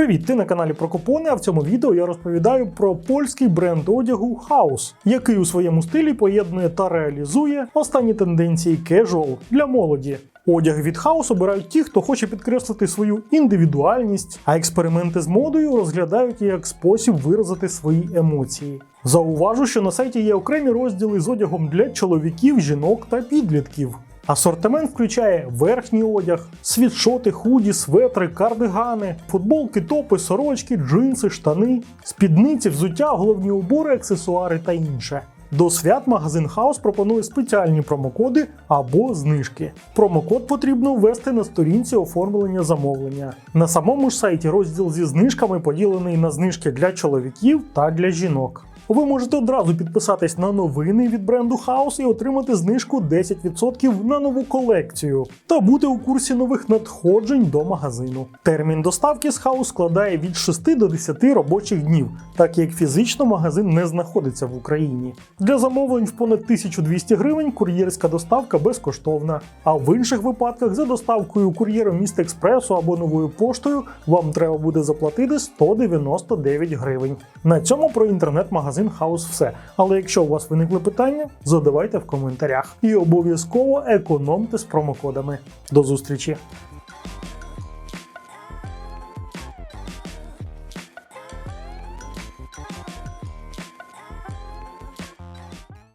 Привіт, ти на каналі про купони, а в цьому відео я розповідаю про польський бренд одягу House, який у своєму стилі поєднує та реалізує останні тенденції casual для молоді. Одяг від House обирають ті, хто хоче підкреслити свою індивідуальність, а експерименти з модою розглядають як спосіб виразити свої емоції. Зауважу, що на сайті є окремі розділи з одягом для чоловіків, жінок та підлітків. Асортимент включає верхній одяг, світшоти, худі, светри, кардигани, футболки, топи, сорочки, джинси, штани, спідниці, взуття, головні убори, аксесуари та інше. До свят магазин House пропонує спеціальні промокоди або знижки. Промокод потрібно ввести на сторінці оформлення замовлення. На самому ж сайті розділ зі знижками поділений на знижки для чоловіків та для жінок. Ви можете одразу підписатись на новини від бренду House і отримати знижку 10% на нову колекцію та бути у курсі нових надходжень до магазину. Термін доставки з House складає від 6 до 10 робочих днів, так як фізично магазин не знаходиться в Україні. Для замовлень в понад 1200 гривень кур'єрська доставка безкоштовна. А в інших випадках за доставкою кур'єром міста експресу або новою поштою вам треба буде заплатити 199 гривень. На цьому про інтернет-магазин House все. Але якщо у вас виникли питання, задавайте в коментарях. І обов'язково економте з промокодами. До зустрічі!